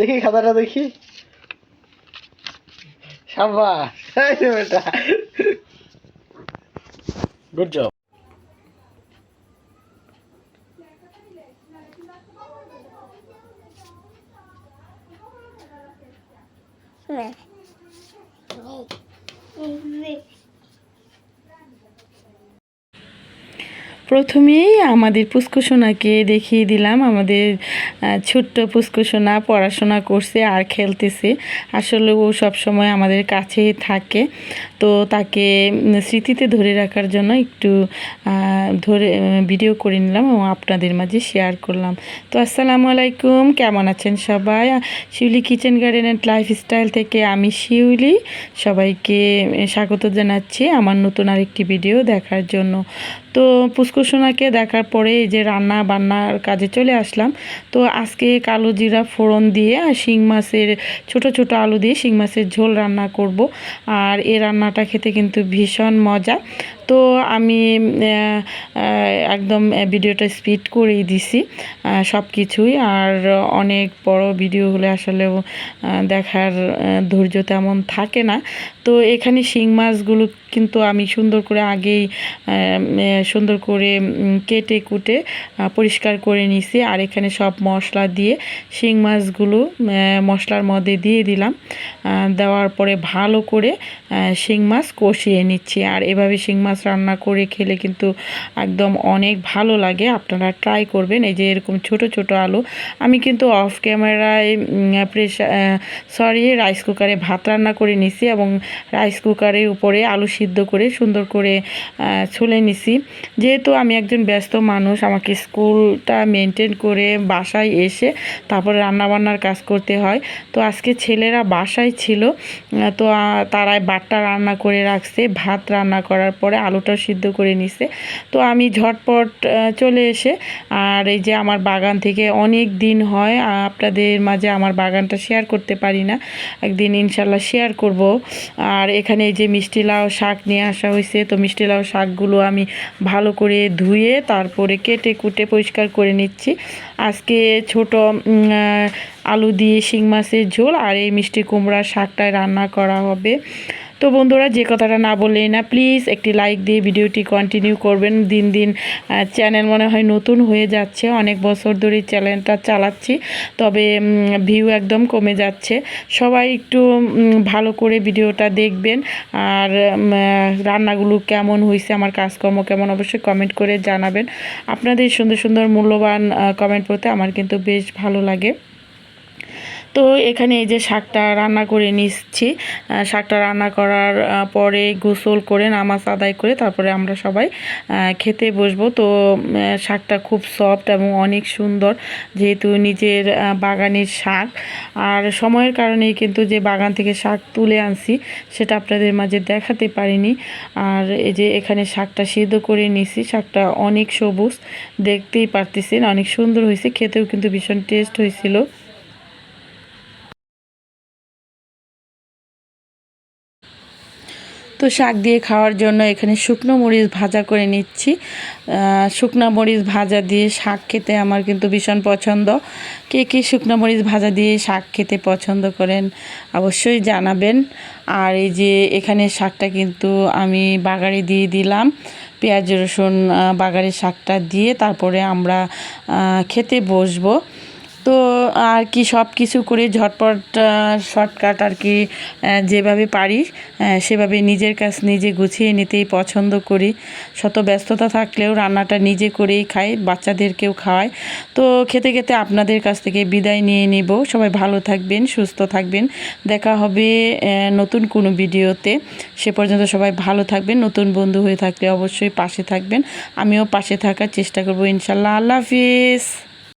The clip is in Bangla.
দেখি খাতাটা দেখি। সাবাস এই রে বেটা। গুড জব প্রথমেই আমাদের পুষ্কুসোনাকে দেখিয়ে দিলাম। আমাদের ছোট্ট পুষ্কুসোনা পড়াশোনা করছে আর খেলতেছে। আসলে ও সব সময় আমাদের কাছে থাকে। তো তাকে স্মৃতিতে ধরে রাখার জন্য একটু ধরে ভিডিও করে নিলাম এবং আপনাদের মাঝে শেয়ার করলাম। তো আসসালামু আলাইকুম, কেমন আছেন সবাই? Shiuli kitchen garden and lifestyle থেকে আমি শিউলি। সবাইকে স্বাগত জানাচ্ছি আমার নতুন আরেকটি ভিডিও দেখার জন্য। তো পুষ্কুসোনাকে দেখার পরে এই যে রান্না বান্নার কাজে চলে আসলাম। তো আজকে কালো জিরা ফোড়ন দিয়ে আর শিং মাছের, ছোট ছোট আলু দিয়ে শিং মাছের ঝোল রান্না করব। আর এই রান্নাটা খেতে কিন্তু ভীষণ মজা। তো আমি একদম ভিডিওটা স্পিড করেই দিছি সব কিছুই আর অনেক বড় ভিডিও হলে আসলেও দেখার ধৈর্য তেমন থাকে না। তো এখানে শিং মাছগুলো কিন্তু আমি সুন্দর করে আগেই সুন্দর করে কেটে কুটে পরিষ্কার করে নিছি। আর এখানে সব মশলা দিয়ে শিং মাছগুলো মশলার মধ্যে দিয়ে দিলাম। দেওয়ার পরে ভালো করে শিং মাছ কষিয়ে নিচ্ছি। আর এভাবে শিং মাছ রান্না করে খেলে কিন্তু একদম অনেক ভালো লাগে। আপনারা ট্রাই করবেন। এই যে এরকম ছোট ছোট আলু, আমি কিন্তু অফ ক্যামেরায় প্রেশার সরি রাইস কুকারে ভাত রান্না করে নিছি এবং রাইস কুকারের উপরে আলু সিদ্ধ করে সুন্দর করে ছুলে নিছি। যেহেতু আমি একজন ব্যস্ত মানুষ, আমাকে স্কুলটা মেনটেন করে বাসায় এসে তারপরে রান্নাবান্নার কাজ করতে হয়। তো আজকে ছেলেরা বাসায় ছিল তো তারাই বাটটা রান্না করে রাখছে, ভাত রান্না করার পরে আলুটা সিদ্ধ করে নিছে। তো আমি ঝটপট চলে এসে, আর এই যে আমার বাগান থেকে অনেক দিন হয় আপনাদের মাঝে আমার বাগানটা শেয়ার করতে পারি না। একদিন ইনশাল্লাহ শেয়ার করব। আর এখানে এই যে মিষ্টি লাউ শাক নিয়ে আসা হয়েছে, তো মিষ্টি লাউ শাকগুলো আমি ভালো করে ধুয়ে তারপরে কেটে কুটে পরিষ্কার করে নিচ্ছি। আজকে ছোট আলু দিয়ে শিং মাছের ঝোল, আর এই মিষ্টি কুমড়ার শাকটায় রান্না করা হবে। তো বন্ধুরা, যে কথাটা না বললেই না প্লিজ একটি লাইক দিয়ে ভিডিওটি কন্টিনিউ করবেন। দিন দিন চ্যানেল মনে হয় নতুন হয়ে যাচ্ছে। অনেক বছর ধরে চ্যানেলটা চালাচ্ছি, তবে ভিউ একদম কমে যাচ্ছে। সবাই একটু ভালো করে ভিডিওটা দেখবেন। আর রান্নাগুলো কেমন হয়েছে আমার কাজকর্ম কেমন, অবশ্যই কমেন্ট করে জানাবেন। আপনাদের সুন্দর সুন্দর মূল্যবান কমেন্ট পড়তে আমার কিন্তু বেশ ভালো লাগে। তো এখানে এই যে শাকটা রান্না করে নিচ্ছি শাকটা রান্না করার পরে গোসল করে, নামাজ আদায় করে তারপরে আমরা সবাই খেতে বসবো। তো শাকটা খুব সফট এবং অনেক সুন্দর, যেহেতু নিজের বাগানের শাক। আর সময়ের কারণেই কিন্তু যে বাগান থেকে শাক তুলে আনছি, সেটা আপনাদের মাঝে দেখাতে পারিনি। আর এই যে এখানে শাকটা সিদ্ধ করে নিছি, শাকটা অনেক সবুজ, দেখতেই পারতেছেন, অনেক সুন্দর হয়েছে, খেতেও কিন্তু ভীষণ টেস্ট হয়েছিল। তো শাক দিয়ে খাওয়ার জন্য এখানে শুকনো মরিচ ভাজা করে নিচ্ছি। শুকনো মরিচ ভাজা দিয়ে শাক খেতে আমার কিন্তু ভীষণ পছন্দ। কে কে শুকনো মরিচ ভাজা দিয়ে শাক খেতে পছন্দ করেন অবশ্যই জানাবেন। আর এই যে এখানে শাকটা কিন্তু আমি বাগারে দিয়ে দিলাম। পেঁয়াজ রসুন বাগারে শাকটা দিয়ে তারপরে আমরা খেতে বসবো। তো আর কি সব কিছু করে ঝটপট শর্টকাট আর কি যেভাবে পারি সেভাবে নিজের কাজ নিজে গুছিয়ে নিতেই পছন্দ করি। শত ব্যস্ততা থাকলেও রান্নাটা নিজে করেই খাই, বাচ্চাদেরকেও খাওয়াই। তো খেতে খেতে আপনাদের কাছ থেকে বিদায় নিয়ে নিব। সবাই ভালো থাকবেন, সুস্থ থাকবেন। দেখা হবে নতুন কোনো ভিডিওতে। সে পর্যন্ত সবাই ভালো থাকবেন, নতুন বন্ধু হয়ে থাকলে অবশ্যই পাশে থাকবেন। আমিও পাশে থাকার চেষ্টা করব ইনশাল্লাহ। আল্লাহ হাফিজ।